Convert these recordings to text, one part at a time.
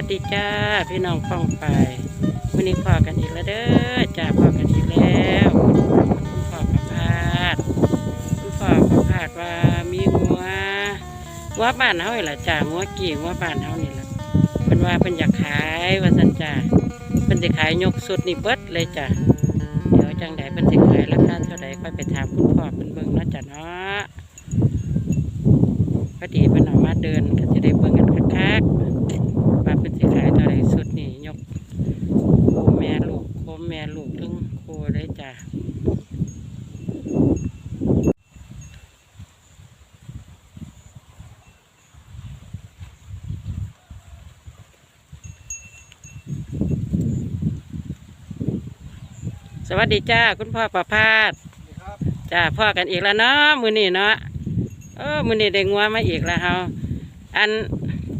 วัสดีจ้าพี่น้องป้องไปวันนี้พอกันอีกแล้วเด้อจ้าพอกันอีกแล้วคุณพ่อประพาสคุณพ่อประพาสว่ามีงัวงัวบ้านเฮานี่ล่จ้างัวกี่งัวบ้านเฮานี่ล่ะเป็นว่าเป็นอยากขายว่าสันจ้าเป็นสิขายยกสุดนี่เบิดเลยจ้าเดี๋ยวจังใดเป็นสิขายราคาเท่าใดค่อยไปถามคุณพ่อเป็นเบิ่งนะจ้าเนาะพอดีเป็นออกมาเดินก็จะได้เบิ่งกันคักๆ ว่าเป็นสิขายเท่าไรสุดนี่ยกคู่แม่ลูกโคมแม่ลูกทั้งคู่เลยจ้ะสวัสดีจ้าคุณพ่อประพาสครับจ้าพ่อกันอีกแล้วเนาะมือนี่เนาะเออมือนี่ได้งัวมาอีกแล้วเฮาอัน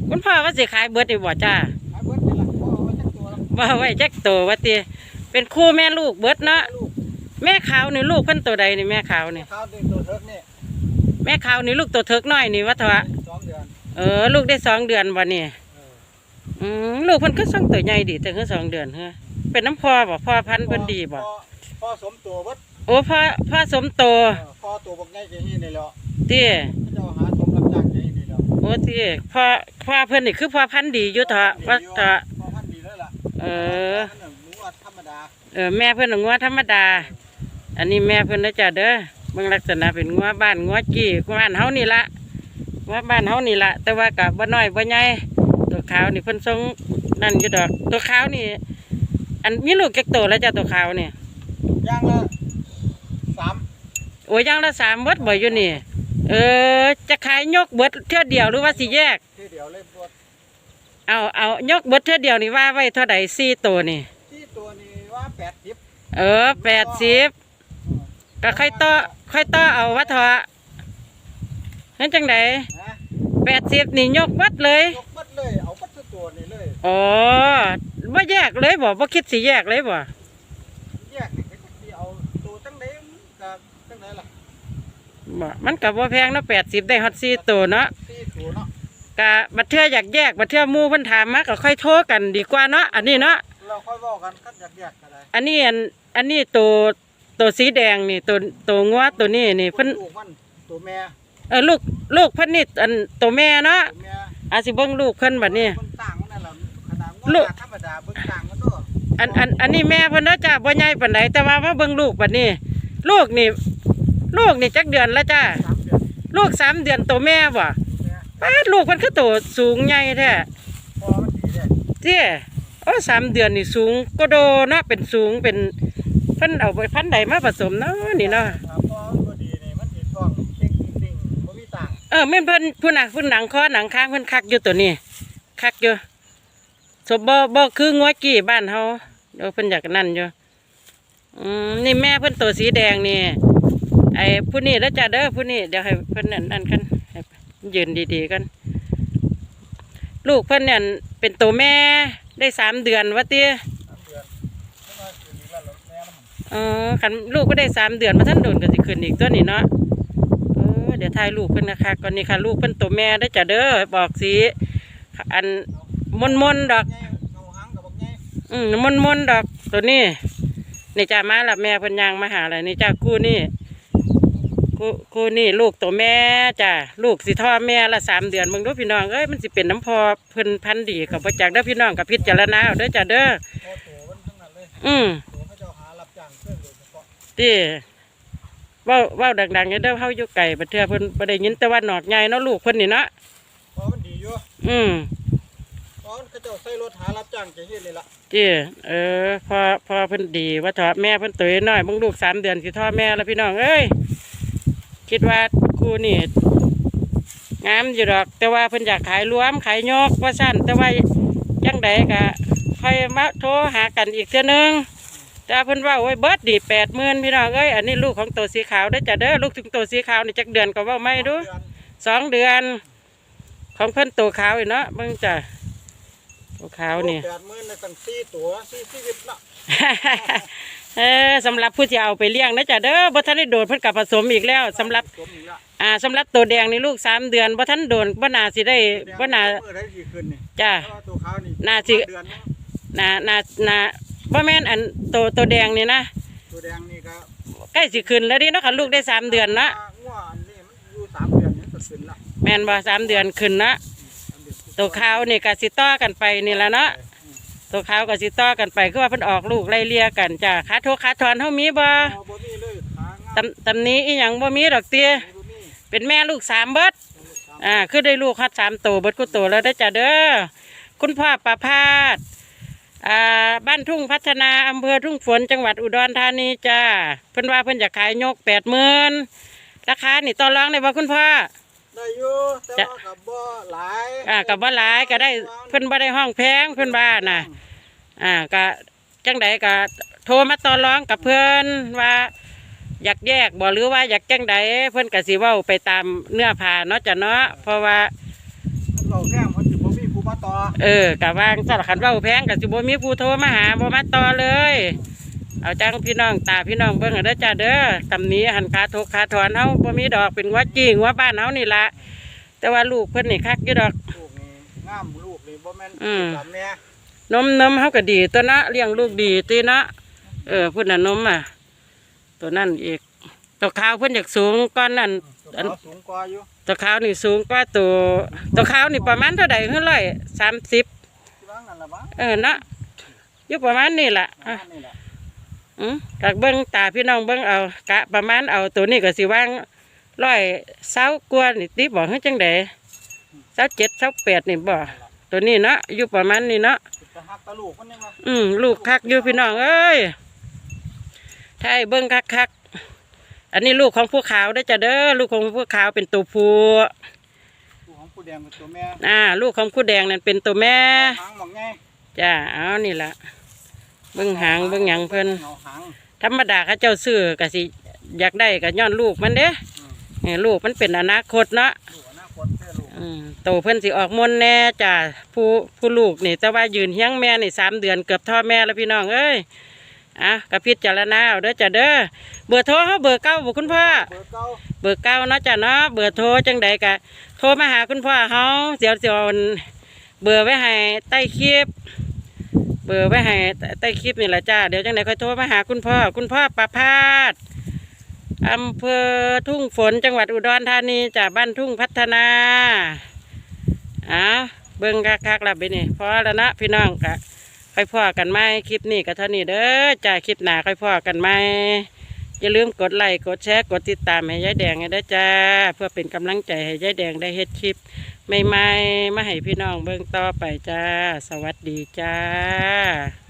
คุณพ่อว่าสิขายเบิดอีบ่จ้าขายเบิดนี่ล่ะพ่อเอาไว้จักตัวแล้วว่าไว้จักโตว่าติเป็นคู่แม่ลูกเบิดเนาะลูกแม่ขาวนี่ลูกเพิ่นตัวใดนี่แม่ขาวนี่ข้าวดึงตัวเทิกนี่แม่ขาวนี่ลูกตัวเถิกน้อยนี่วัฒวะสองเดือนเออ ลูกได้สองเดือนวันนี้เอออืมลูกเพิ่นก็ส่งตัวใหญ่ดีแต่ก็สองเดือนเฮ้อเป็นน้ำพ่อบ่พ่อพันธุ์เพิ่นดีบ่พ่อพ่อสมตัวเบิดโอ้พ่อพ่อสมโตเออพ่อตัวบักใหญ่จะนี่นี่แหล้วติเจ้าหาสม ติพ่อพ่อเพิ่นนี่คือพ่อพันธุ์ดีอยู่เถอะว่าเถอะพ่อพันธุ์ดีแล้วล่ะเออนั่นน่ะหมูอัดธรรมดาเออแม่เพื่อนงัวธรรมดา อันนี้แม่เพื่อนนะจ๊ะเด้อเบิ่งลักษณะเป็นงัวบ้านงัวกี้บ้านเฮานี่ละงัวบ้านเฮานี่ละแต่ว่ากับบ่น้อยบ่ใหญ่ตัวขาวนี่เพิ่นทรงนั่นอยู่ดอก ตัวขาวนี่ อันมีลูกจักโตแล้วจ้ะตัวขาวนี่ย่างละสามโอ้ยอย่างละสามเบิดบ่อยู่นี่ เออ จะขายยกเบิดเท่าเดียวหรือว่าสิแยก ที่เดียวเลยบวชเอาเอายกเบิดเท่าเดียวนี่ว่าไว้เท่าใดสี่ตัวนี่ ที่ตัวนี้ว่าแปดสิบเออแปดสิบก็ค่อยต่อค่อยต่อเอาวะเถอะนั่นจังไดนะแปดสิบนี่ยกวัดเลยยกเบิดเลยเอาเบิดทุกตัวนี่เลยอ๋อว่าแยกเลยบ่ว่าคิดสิแยกเลยบ่ แยกนี่ก็จะสิเอาตัวตั้งใดกับตั้งใดล่ะ บ่มันกับว่าแพงเนาะแปดสิบได้ฮอตสี่ตัวเนาะสี่ตัวเนาะกะบัดเทื่ออยากแยกบัดเทื่อหมู่เพิ่นถามมาก็ค่อยโทรกันดีกว่าเนาะอันนี้เนาะเราค่อยเว้ากันคัดอยากแยกกันได้อันนี้อันอันนี้ตัวตัวสีแดงนี่ตัวตัวงัวตัวนี้นี่เพิ่นลูกมันตัวแม่เออลูกลูกเพิ่นนี่อันตัวแม่เนาะตัวแม่อาสิเบิ่งลูกเพิ่นบัดนี้ เบิ่งต่างมันนั่นล่ะขนาดลูลูกกธรรมดาเบิ่งต่างมันตัวอันอันอันนี้แม่เพิ่นเนาะจ้าบ่ใหญ่ปานใดแต่ว่ามาเบิ่งลูกบัดนี้ ลูกนี่ ลูกนี่จักเดือนแล้วจ้าสามเดือนลูกสามเดือนตัวแม่บ่ตัวแม่ป้าดลูกมันคือตัวสูงใหญ่แท้พอมันดีเด้เจ้โอ้สามเดือนนี่สูงก็โดเนาะเป็นสูงเป็นเพิ่นเอาไปพันธุ์ใดมาผสมเนาะนี่เนาะถ้าพอมันบ่ดีนี่มันสิท้องติ๊งติ๊งบ่มีต่างเออแม่นเพิ่นผู้หนักผู้หนังคอหนังค้างเพิ่นคักอยู่ตัวนี้คักอยู่สมบ่บ่คืองัวกี้บ้านเฮาเดี๋ยวเพิ่นอยากนั่นอยู่อืมนี่แม่เพิ่นตัวสีแดงนี่ ไอ้ผู้นี้แล้วจ้าเด้อผู้นี้เดี๋ยวให้เพิ่นนั่นนั่นกันยืนดีๆกัน ลูกเพิ่นเนี่ยเป็นตัวแม่ได้สามเดือนวะเตี้ยสามเดือนมันมาขันเออคันลูกก็ได้สามเดือนมาท่านโดนก็สิขึ้นอีกตัวนี้เนาะเออเดี๋ยวถ่ายลูกเพิ่นนะคะก่อนนี้ค่ะลูกเพิ่นตัวแม่ได้จ้ะเด้อบอกสีอันมนมนดอก อืมมนมนดอกตัวนี้นี่จ้ามาหละแม่เพิ่นยางมาหาอะไรนี่จ้ากู้นี่ กูกูนี่ลูกตัวแม่จ้าลูกสิท่อแม่ละสามเดือนมึงดูพี่น้องเอ้ยมันสิเป็นน้ำพอเพิ่นพันธุ์ดีกับประจักเด้อพี่น้องกับพิจารณาเอาเด้อจ้าเด้อพอตัวมันทั้งนั้นเลยอืมตัวเขาเจ้าหารับจ้างเครื่องโดยเฉพาะตีเว้าเว้าดังๆอย่าเด้อเฮาอยู่ไก่บัดเทื่อเพิ่นบ่ได้ยินแต่ว่าหนอกใหญ่เนาะลูกเพิ่นนี่เนาะพอมันดีอยู่อืมพอเขาเจ้าใส่รถหารับจ้างจะเฮ็ดเลยล่ะจีเออพอพอเพิ่นดีว่าถอแม่เพิ่นตัวน้อยเบิ่งลูกสามเดือนสิทอดแม่แล้วพี่น้องเอ้ย คิดว่าครูนี่งามอยู่ดอก แต่ว่าเพิ่นอยากขายรวมขายยกว่าซั่นแต่ว่าจังใดก็ค่อยมาโทรหากันอีกเทื่อนึงแต่เพิ่นว่าโอ้ยเบิดดีแปดหมื่นพี่น้องเอ้ยอันนี้ลูกของตัวสีขาวได้อจ้ะเด้อลูกถึงตัวสีขาวนี่จักเดือนก็เว่าไม่ดูเดือนสองเดือน ของเพิ่นตัวขาวอีกเนาะเบิ่งจ้ะตัวขาวนี่แปดหมื่นในตั้งสี่ตัวสี่ชีวิตละ เออสำหรับผู้ที่เอาไปเลี้ยงนะจ๊ะเด้อบ่ทันได้โดนเพิ่นกับผสมอีกแล้วสำหรับตัวนี้ละอ่าสำหรับตัวแดงนี่ลูกสามเดือนบ่ทันโดนบ่น่าสิได้บ่น่าเมื่อได้กี่คืนนี่จ้าแต่ว่าตัวขาวนี่น่าสิ เดือนเนาะนานานาบ่แม่นอันโตโตแดงนี่นะตัวแดงนี่ก็ใกล้สิขึ้นแล้วดิเนาะค่ะลูกได้สามเดือนนะงัวอันนี้มันอยู่สามเดือนนี่ก็ขึ้นละแม่นบ่สามเดือนขึ้นนะสามเดือนตัวขาวนี่ก็สิต่อกันไปนี่ละเนาะ ตัวขาวก็สิต่อกันไปคือว่าเพิ่นออกลูกไล่เลี่ยกันจ้าขาโทขาถอนเฮามีบ่อ๋อบ่มีเลยขางามตำตำนี้อีหยังบ่มีดอกเตี้ยบ่มีเป็นแม่ลูกสามเบิดสามอ่าคือได้ลูกฮัดสามโตวเบิดกูโตวแล้วได้อจ้าเด้อคุณพ่อประพาสอ่าบ้านทุ่งพัฒนาอำเภอทุ่งฝนจังหวัดอุดรธานีจ้าเพิ่นว่าเพิ่นจะขายยกแปดหมื่นราคานี่ต่อรองได้บ่คุณพ่อ ได้อยู่แต่จะว่ากับบ่หลายอ่ากับว่าหลายก็ได้เพิ่นบ่ได้ห้องแพงเพิ่นว่าน่ะ อ่าก็จังใดก็โทรมาต่อรองกับเพิ่นว่า อยากแยกบ่หรือว่าอยากจังใดเพิ่นก็สิเว้าไปตามเนื้อผ้าเนาะจ้ะเนาะเพราะว่ามันเราแพงมันสิบ่มีผู้มาต่อเออกะว่างสารคันเว้าแพงก็สิบ่มีผู้โทรมาหาบ่มาต่อเลย เอาจังพี่น้องตาพี่น้องเบิ่งเอาเด้อจ้าเด้อตำหนี้หันขาทุกขาถอนเฮาบ่มีดอกเป็นหัวจริงหัวบ้านเฮานี่ล่ะแต่ว่าลูกเพิ่นนี่คักอยู่ดอก ลูกนี่งามลูกนี่บ่แม่นอืมตามแม่นมนมเฮาก็ดีตัวเนาะเลี้ยงลูกดีตีเนาะเออพุ่นน่ะนมอะ ตัวนั่นอีกตัวขาวเพิ่นอยากสูงก้อนนั่น ตัวขาวสูงกว่าอยู่ตัวขาวนี่สูงกว่าตัวตัวขาวนี่ประมาณเท่าใดคือร้อยสามสิบที่ว่างนั่นล่ะบ้างเออเนาะอยู่ประมาณนี่ล่ะอะอะนี่ล่ะ อืมกักเบิ้งตาพี่น้องเบิ้งเอากะประมาณเอาตัวนี้ก็สิว่างร้อยเศร้ากว่านี่ติบอกให้จังใดเศร้าเจ็ดเศร้าแปดนี่บ่ตัวนี้เนาะอยู่ประมาณนี้เนาะจะหักตะลูกมันยังว่าอืมลูกคักอยู่พี่น้องเอ้ยถ้าให้เบิ้งคักคักๆอันนี้ลูกของผู้ขาวได้อจ้ะเด้อลูกของผู้ขาวเป็นตัวผู้ลูกของผู้แดงเป็นตัวแม่อ่า ลูกของผู้แดงนั่นเป็นตัวแม่ หางหมองไงจ้าเอานี่ละ เบิ้งหางเบิ้งหยังเพิ่นเงาหาง ธรรมดาเขาเจ้าซื้อก็สิ อยากได้ก็ย้อนลูกมันเด้อืมเออลูกมันเป็นอนาคตเนาะลูกอนาคตแค่ลูกอืมโตเพิ่นสิออกมนต์แน่จ้าผู้ผู้ลูกนี่แต่ว่ายืนเฮียงแม่นี่สามเดือนเกือบท่อแม่แล้วพี่น้องเอ้ยอะกับพิจารณาเอาเด้อจ้าเด้อเบอร์โทรเขาเบอร์เก้าบุคุณพ่อ เบอร์เก้าเบอร์เก้าเนาะจ้าเนาะเบอร์โทรจังใดกะโทรมาหาคุณพ่อเขาเดี๋ยวจะเอาเบอร์ไว้ให้ใต้คลิป เบอร์ไว้ให้ใต้คลิปนี่แหละจ้า เดี๋ยวจังไหนค่อยโทรมาหาคุณพ่อ คุณพ่อประพาสอำเภอทุ่งฝนจังหวัดอุดรธานีจากบ้านทุ่งพัฒนาอ้าเบิ้งคักๆลับไปนี่พอแล้วนะพี่น้องกะค่อยพ่อกันไหมคลิปนี้ก็เท่านี้เด้อจ้าคลิปหนาค่อยพ่อกันไหม อย่าลืมกดไลค์กดแชร์กดติดตามให้ยายแดงให้ได้จ้า เพื่อเป็นกำลังใจให้ยายแดงได้เฮ็ดคลิปใหม่ๆมาให้พี่น้องเบิ่งต่อไปจ้า สวัสดีจ้า